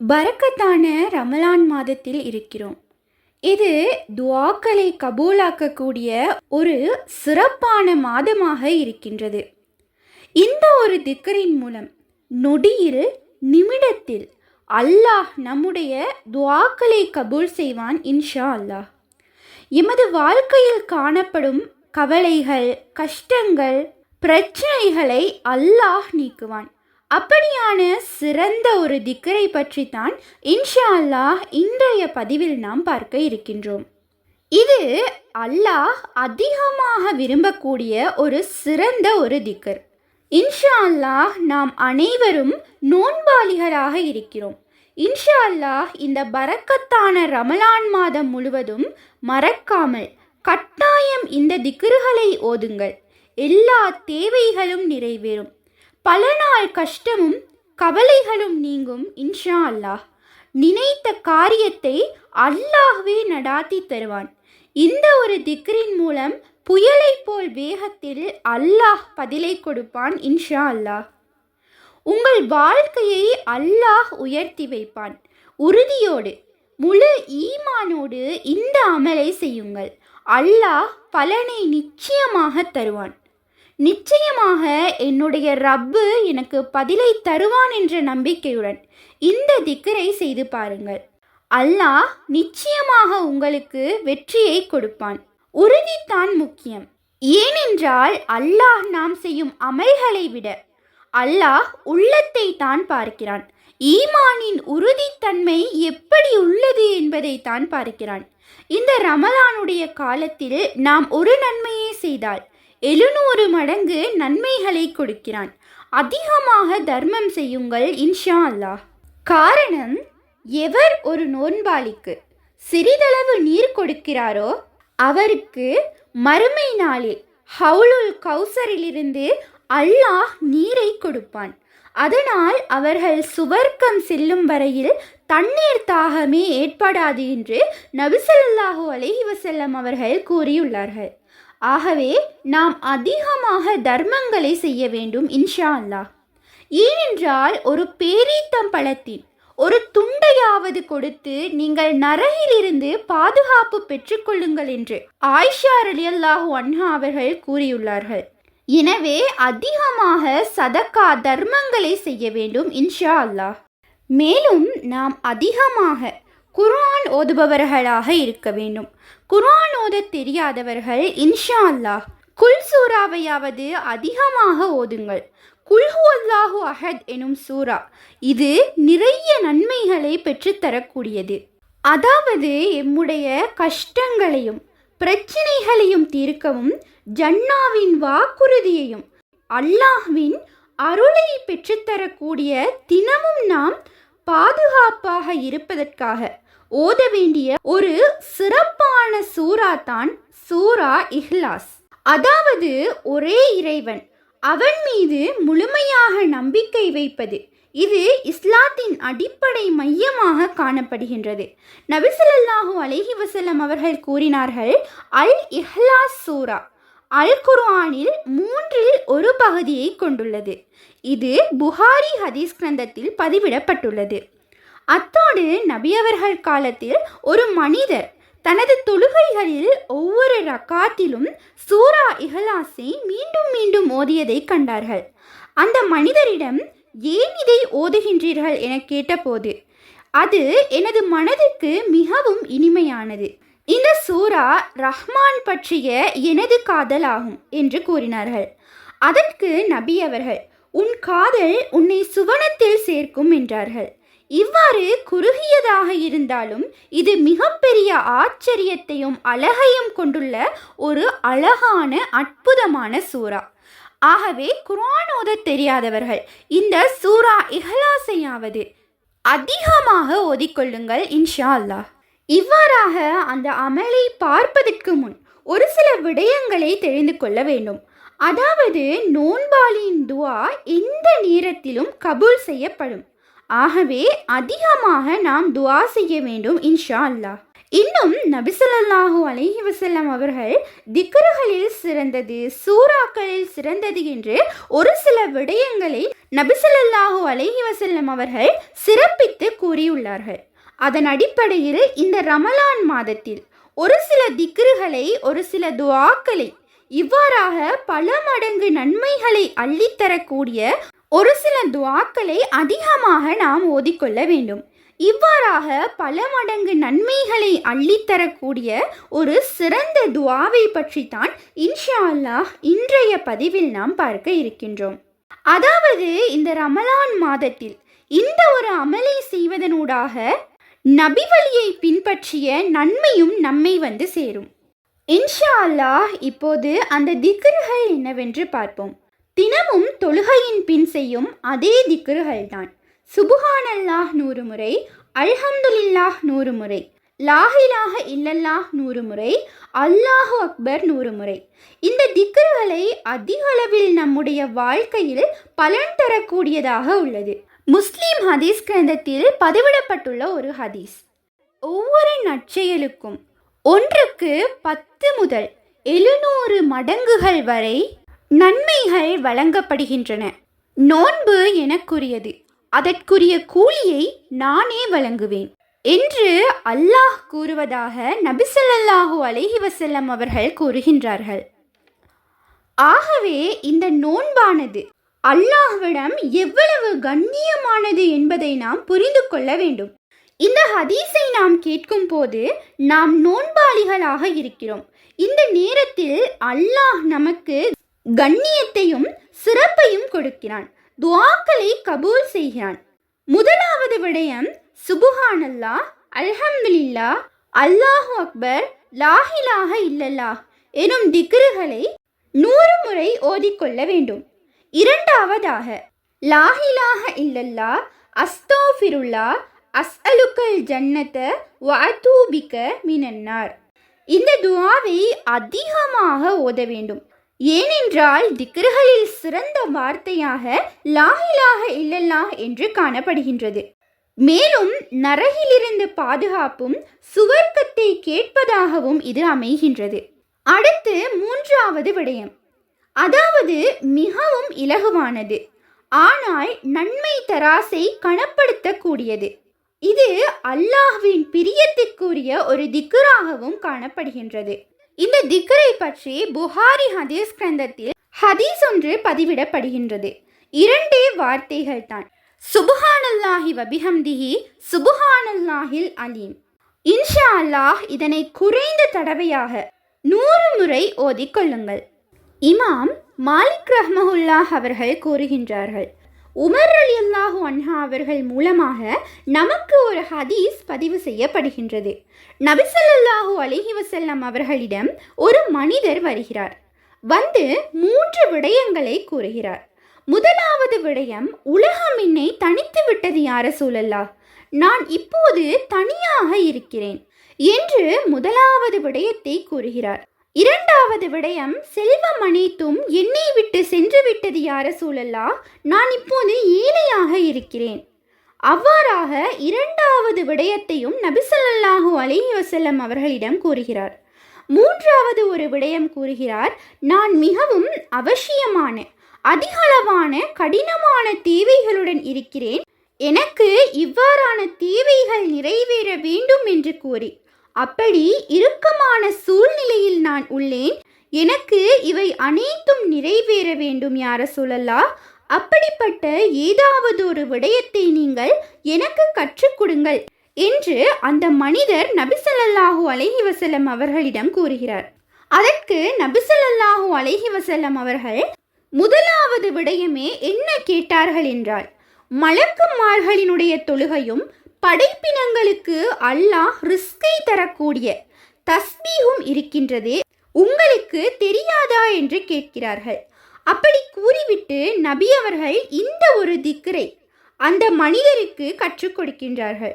பரக்கத்தான ரமலான் மாதத்தில் இருக்கிறோம். இது துவாக்களை கபூலாக்கக்கூடிய ஒரு சிறப்பான மாதமாக இருக்கின்றது. இந்த ஒரு திக்கரின் மூலம் நொடியில் நிமிடத்தில் அல்லாஹ் நம்முடைய துவாக்களை கபூல் செய்வான் இன்ஷா அல்லாஹ். எமது வாழ்க்கையில் காணப்படும் கவலைகள் கஷ்டங்கள் பிரச்சனைகளை அல்லாஹ் நீக்குவான். அப்படியான சிறந்த ஒரு திக்கரை பற்றி தான் இன்ஷா அல்லாஹ் இன்றைய பதிவில் நாம் பார்க்க இருக்கின்றோம். இது அல்லாஹ் அதிகமாக விரும்பக்கூடிய ஒரு சிறந்த ஒரு திக்கர். இன்ஷா அல்லாஹ் நாம் அனைவரும் நோன்பாளிகளாக இருக்கிறோம். இன்ஷா அல்லாஹ் இந்த பரக்கத்தான ரமலான் மாதம் முழுவதும் மறக்காமல் கட்டாயம் இந்த திக்ருகளை ஓதுங்கள். எல்லா தேவைகளும் நிறைவேறும். பல நாள் கஷ்டமும் கவலைகளும் நீங்கும் இன்ஷா அல்லாஹ். நினைத்த காரியத்தை அல்லாஹ்வே நடாத்தி தருவான். இந்த ஒரு திக்ரின் மூலம் புயலை போல் வேகத்தில் அல்லாஹ் பதிலை கொடுப்பான் இன்ஷா அல்லாஹ். உங்கள் வாழ்க்கையை அல்லாஹ் உயர்த்தி வைப்பான். உறுதியோடு முழு ஈமானோடு இந்த அமலை செய்யுங்கள். அல்லாஹ் பலனை நிச்சயமாக தருவான். நிச்சயமாக என்னுடைய ரப்பு எனக்கு பதிலை தருவான் என்ற நம்பிக்கையுடன் இந்த திக்கரை செய்து பாருங்கள். அல்லாஹ் நிச்சயமாக உங்களுக்கு வெற்றியை கொடுப்பான். உறுதித்தான் முக்கியம். ஏனென்றால் அல்லாஹ் நாம் செய்யும் அமல்களை விட அல்லாஹ் உள்ளத்தை தான் பார்க்கிறான். ஈமானின் உறுதித்தன்மை எப்படி உள்ளது என்பதை தான் பார்க்கிறான். இந்த ரமலானுடைய காலத்தில் நாம் ஒரு நன்மையை செய்தால் எழுநூறு மடங்கு நன்மைகளை கொடுக்கிறான். அதிகமாக தர்மம் செய்யுங்கள் இன்ஷா அல்லாஹ். காரணம் எவர் ஒரு நோன்பாளிக்கு சிறிதளவு நீர் கொடுக்கிறாரோ அவருக்கு மறுமை நாளில் ஹவுலுல் கௌசரிலிருந்து அல்லாஹ் நீரை கொடுப்பான். அதனால் அவர்கள் சுவர்க்கம் செல்லும் வரையில் தண்ணீர் தாகமே ஏற்படாது என்று நபிசல்லாஹூ அலஹி வசல்லம் அவர்கள் கூறியுள்ளார்கள். ஆகவே நாம் அதிகமாக தர்மங்களை செய்ய வேண்டும் இன்ஷா அல்லாஹ். ஏனென்றால் ஒரு பேரீத்தம் பழத்தின் ஒரு துண்டையாவது கொடுத்து நீங்கள் நரகிலிருந்து பாதுகாப்பு பெற்றுக்கொள்ளுங்கள் என்று ஆயிஷா அலியல்லாஹு அன்ஹா அவர்கள் கூறியுள்ளார்கள். எனவே அதிகமாக சதக்கா தர்மங்களை செய்ய வேண்டும் இன்ஷா அல்லாஹ். மேலும் நாம் அதிகமாக குர்ஆன் ஓதுபவர்களாக இருக்க வேண்டும். குரான் ஓத தெரியாதவர்கள் இன்ஷா அல்லாஹ் குல் சூறாவையாவது அதிகமாக ஓதுங்கள். குல்ஹு அல்லாஹு அஹத் எனும் சூரா இது நிறைய நன்மைகளை பெற்றுத்தரக்கூடியது. அதாவது எம்முடைய கஷ்டங்களையும் பிரச்சினைகளையும் தீர்க்கவும் ஜன்னாவின் வாக்குறுதியையும் அல்லாஹ்வின் அருளை பெற்றுத்தரக்கூடிய தினமும் நாம் பாதுகாப்பாக இருப்பதற்காக. ஓத வேண்டிய ஒரு சிறப்பான சூரா தான் சூரா இஹ்லாஸ். அதாவது ஒரே இறைவன் அவன் மீது முழுமையாக நம்பிக்கை வைப்பது இது இஸ்லாத்தின் அடிப்படை மையமாக காணப்படுகின்றது. நபிசல்லாஹூ அலஹி வசல்லம் அவர்கள் கூறினார்கள் அல் இஹ்லாஸ் சூரா அல் குர்ஆனில் மூன்றில் ஒரு பகுதியை கொண்டுள்ளது. இது புகாரி ஹதீஸ் கிரந்தத்தில் பதிவிடப்பட்டுள்ளது. அத்தோடு நபியவர்கள் காலத்தில் ஒரு மனிதர் தனது தொழுகைகளில் ஒவ்வொரு ரக்காத்திலும் சூரா இஹலாஸை மீண்டும் மீண்டும் ஓதியதை கண்டார்கள். அந்த மனிதரிடம் ஏன் இதை ஓதுகின்றீர்கள்? என கேட்டபோது அது எனது மனதுக்கு மிகவும் இனிமையானது. இந்த சூரா ரஹ்மான் பற்றிய எனது காதல் ஆகும் என்று கூறினார்கள். அதற்கு நபி அவர்கள் உன் காதல் உன்னை சுவனத்தில் சேர்க்கும் என்றார்கள். இவ்வாறு குறுகியதாக இருந்தாலும் இது மிகப்பெரிய ஆச்சரியத்தையும் அழகையும் கொண்டுள்ள ஒரு அழகான அற்புதமான சூறா. ஆகவே குரான் ஓத தெரியாதவர்கள் இந்த சூறா இஹலாசையாவது அதிகமாக ஓதிக்கொள்ளுங்கள் இன்ஷா அல்லாஹ். இவ்வாறாக அந்த அமலை பார்ப்பதற்கு முன் ஒரு சில விடயங்களை தெரிந்து கொள்ள வேண்டும். அதாவது நோன்பாளியின் துவா எந்த நேரத்திலும் கபூல் செய்யப்படும். ஆகவே அதிகமாக நாம் துவா செய்ய வேண்டும் இன்ஷா அல்லாஹ். இன்னும் நபிசல்லாஹு அலஹி வசல்லம் அவர்கள் திக்ருகளில் சிறந்தது சூறாக்களில் சிறந்தது என்று ஒரு சில விடயங்களை நபிசல்லாஹு அலஹி வசல்லம் அவர்கள் சிறப்பித்து கூறியுள்ளார்கள். அதன் அடிப்படையில் இந்த ரமலான் மாதத்தில் ஒரு சில திக்ருகளை ஒரு சில துவாக்களை இவ்வாறாக பல மடங்கு நன்மைகளை அள்ளித்தரக்கூடிய ஒரு சில துவாக்களை அதிகமாக நாம் ஓதிக்கொள்ள வேண்டும். இவ்வாறாக பல மடங்கு நன்மைகளை அள்ளித்தரக்கூடிய ஒரு சிறந்த துவாவை பற்றித்தான் இன்ஷா அல்லாஹ் இன்றைய பதிவில் நாம் பார்க்க இருக்கின்றோம். அதாவது இந்த ரமலான் மாதத்தில் இந்த ஒரு அமலை செய்வதனூடாக நபி வழியை பின்பற்றிய நன்மையும் நம்மை வந்து சேரும். இன்ஷா அல்லாஹ் இப்போது அந்த திக்ருகள் என்னவென்று பார்ப்போம். தினமும் தொழுகையின் பின் செய்யும் அதே திக்ருகள்தான். சுபுஹானல்லாஹ் நூறு முறை அல்ஹம்துலில்லாஹ் நூறு முறை லாஹிலாக இல்லல்லாஹ் நூறு முறை அல்லாஹு அக்பர் நூறு முறை இந்த திக்ருகளை அதிக அளவில் நம்முடைய வாழ்க்கையில் பலன் தரக்கூடியதாக உள்ளது. முஸ்லீம் ஹதீஸ் கிரந்தத்தில் பதிவிடப்பட்டுள்ள ஒரு ஹதீஸ். ஒவ்வொரு நற்செயலுக்கும் ஒன்றுக்கு பத்து முதல் எழுநூறு மடங்குகள் வரை நன்மைகள் வழங்கப்படுகின்றன. நோன்பு எனக்குரியது. அதற்குரிய கூலியை நானே வழங்குவேன். என்று அல்லாஹ் கூறுவதாக நபிசல்லாஹூ அலஹி வசல்லம் அவர்கள் கூறுகின்றார்கள். ஆகவே இந்த நோன்பானது அல்லாஹ்விடம் எவ்வளவு கண்ணியமானது என்பதை நாம் புரிந்து கொள்ள வேண்டும். இந்த ஹதீஸை நாம் கேட்கும் போது நாம் நோன்பாளிகளாக இருக்கிறோம். இந்த நேரத்தில் அல்லாஹ் நமக்கு கண்ணியத்தையும் சிறப்பையும் கொடுக்கிறான். துவாக்களை கபூல் செய்கிறான். முதலாவது விடயம் சுபுஹானல்லா அல்ஹம்துலில்லா அல்லாஹு அக்பர் லாஹிலாக இல்லல்லாஹ் எனும் திக்ருகளை நூறு முறை ஓதிக்கொள்ள வேண்டும். இரண்டாவதாக லாஹிலாக இல்லல்லா அஸ்தோஃபிருல்லா அஸ்அலுக்கல் ஜன்னத வஅதூபிக மினன்னார். இந்த துவாவை அதிகமாக ஓத வேண்டும். ஏனென்றால் திக்ருகளில் சிறந்த வார்த்தையாக லாஹிலாக இல்லல்லாஹ் என்று காணப்படுகின்றது. மேலும் நரகிலிருந்து பாதுகாப்பும் சுவர்க்கத்தை கேட்பதாகவும் இது அமைகின்றது. அடுத்து மூன்றாவது விடயம். அதாவது மிகவும் இலகுவானது. ஆனால் நன்மை தராசை கணப்படுத்தக்கூடியது இது அல்லாஹ்வின் பிரியத்திற்குரிய ஒரு திக்குராகவும் காணப்படுகின்றது. இந்த திக்கரை பற்றி புகாரி ஹதீஸ் கிரந்தத்தில் ஹதீஸ் ஒன்று பதிவிடப்படுகின்றது. இரண்டே வார்த்தைகள் தான். சுபஹானல்லாஹி வபிஹம்திஹி சுபஹானல்லாஹில் அலீம். இன்ஷா அல்லாஹ் இதனை குறைந்த தடவையாக நூறு முறை ஓதிக்கொள்ளுங்கள் இமாம் மாலிக் ரஹ்மஹுல்லாஹ் அவர்கள் கூறுகின்றார்கள். உமர் அலி அல்லாஹு அன்ஹா அவர்கள் மூலமாக நமக்கு ஒரு ஹதீஸ் பதிவு செய்யப்படுகின்றது. நபிசல்லாஹூ அலிஹி வசல்லம் அவர்களிடம் ஒரு மனிதர் வருகிறார். வந்து மூன்று விடயங்களை கூறுகிறார். முதலாவது விடயம் உலகம் என்னை தனித்து விட்டது யார சூழல்லா நான் இப்போது தனியாக இருக்கிறேன் என்று முதலாவது விடயத்தை கூறுகிறார். இரண்டாவது விடயம் செல்வம் அனைத்தும் என்னை விட்டு சென்று விட்டது யார சூழல்லா? நான் இப்போது ஏழையாக இருக்கிறேன். அவ்வாறாக இரண்டாவது விடயத்தையும் நபிசல்லாஹு அலி வசல்லம் அவர்களிடம் கூறுகிறார். மூன்றாவது ஒரு விடயம் கூறுகிறார் நான் மிகவும் அவசியமான அதிகளவான கடினமான தேவைகளுடன் இருக்கிறேன். எனக்கு இவ்வாறான தேவைகள் நிறைவேற வேண்டும் என்று கூறி. அப்படி இறுக்கமான சூழ்நிலையில் நான் உள்ளேன். எனக்கு இவை அனைத்தும் நிறைவேற வேண்டும் யார சொல்லலா அப்படிப்பட்ட ஏதாவது ஒரு விடயத்தை நீங்கள் எனக்கு கற்றுக் கொடுங்கள் என்று அந்த மனிதர் நபிசல்லாஹூ அலஹி வசலம் அவர்களிடம் கூறுகிறார். அதற்கு நபிசல்லாஹூ அலஹி வசலம் அவர்கள் முதலாவது விடயமே என்ன? கேட்டார்கள் என்றால் மலக்குமார்களினுடைய தொழுகையும் படைப்பினங்களுக்கு அல்லாஹ் ரிஸ்கை தரக்கூடிய தஸ்பீகும் இருக்கின்றதே உங்களுக்கு தெரியாதா என்று கேட்கிறார்கள். அப்படி கூறிவிட்டு நபி அவர்கள் இந்த ஒரு திக்கரை அந்த மனிதருக்கு கற்றுக் கொடுக்கின்றார்கள்.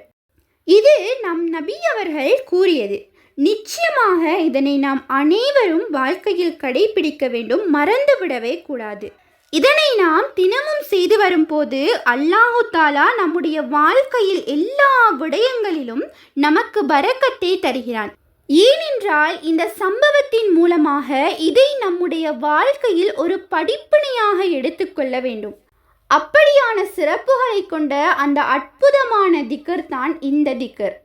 இது நம் நபி அவர்கள் கூறியது. நிச்சயமாக இதனை நாம் அனைவரும் வாழ்க்கையில் கடைபிடிக்க வேண்டும் மறந்துவிடவே கூடாது. இதனை நாம் தினமும் செய்து வரும்போது அல்லாஹு தாலா நம்முடைய வாழ்க்கையில் எல்லா விடயங்களிலும் நமக்கு பரக்கத்தை தருகிறான். ஏனென்றால் இந்த சம்பவத்தின் மூலமாக இதை நம்முடைய வாழ்க்கையில் ஒரு படிப்பினையாக எடுத்துக்கொள்ள வேண்டும். அப்படியான சிறப்புகளை கொண்ட அந்த அற்புதமான திக்கர் தான் இந்த திக்கர்.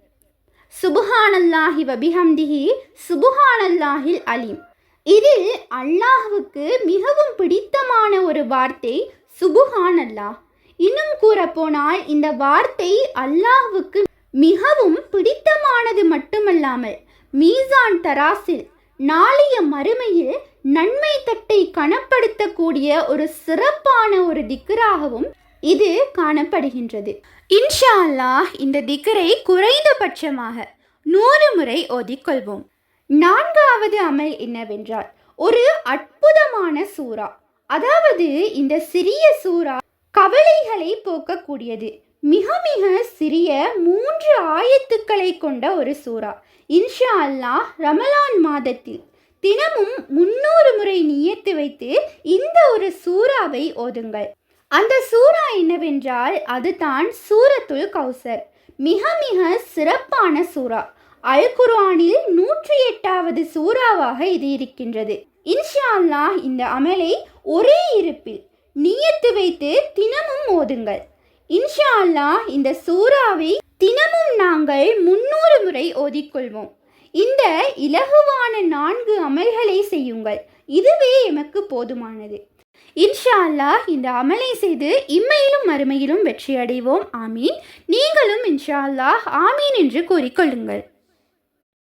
சுபுஹானல்லாஹி வபிஹம்திஹி சுபுஹானல்லாஹில் அலீம். இதில் அல்லாஹுக்கு மிகவும் பிடித்தமான ஒரு வார்த்தை சுபுஹான் அல்லாஹ் இன்னும் கூறப்போனால் இந்த வார்த்தை அல்லாஹுக்கு மிகவும் பிடித்தமானது மட்டுமல்லாமல் மீசான் தராசில் நாளைய மறுமையில் நன்மை தட்டை கனப்படுத்தக்கூடிய ஒரு சிறப்பான ஒரு திக்கராகவும் இது காணப்படுகின்றது. இன்ஷா அல்லாஹ் இந்த திக்கரை குறைந்தபட்சமாக நூறு முறை ஓதிக்கொள்வோம். நான்காவது அமல் என்னவென்றால் ஒரு அற்புதமான சூறா. அதாவது இந்த சிறிய சூறா கவலைகளை போக்கக்கூடியது. மிக மிக சிறிய மூன்று ஆயத்துக்களை கொண்ட ஒரு சூறா. இன்ஷா அல்லாஹ் ரமலான் மாதத்தில் தினமும் முன்னூறு முறை நியத்து வைத்து இந்த ஒரு சூறாவை ஓதுங்கள். அந்த சூறா என்னவென்றால் அதுதான் சூரத்துல் கௌசர். மிக மிக சிறப்பான சூறா. அல் குர்ஆனில் நூற்றி எட்டாவது சூறாவாக இது இருக்கின்றது. இன்ஷா அல்லாஹ் இந்த அமலை ஒரே இருப்பில் நியத்து வைத்து தினமும் ஓதுங்கள். இன்ஷா அல்லாஹ் இந்த சூறாவை தினமும் நாங்கள் முன்னூறு முறை ஓதிக்கொள்வோம். இந்த இலகுவான நான்கு அமல்களை செய்யுங்கள். இதுவே எமக்கு போதுமானது. இன்ஷா அல்லாஹ் இந்த அமலை செய்து இம்மையிலும் மறுமையிலும் வெற்றி அடைவோம் ஆமீன். நீங்களும் இன்ஷா அல்லாஹ் ஆமீன் என்று கூறிக்கொள்ளுங்கள்.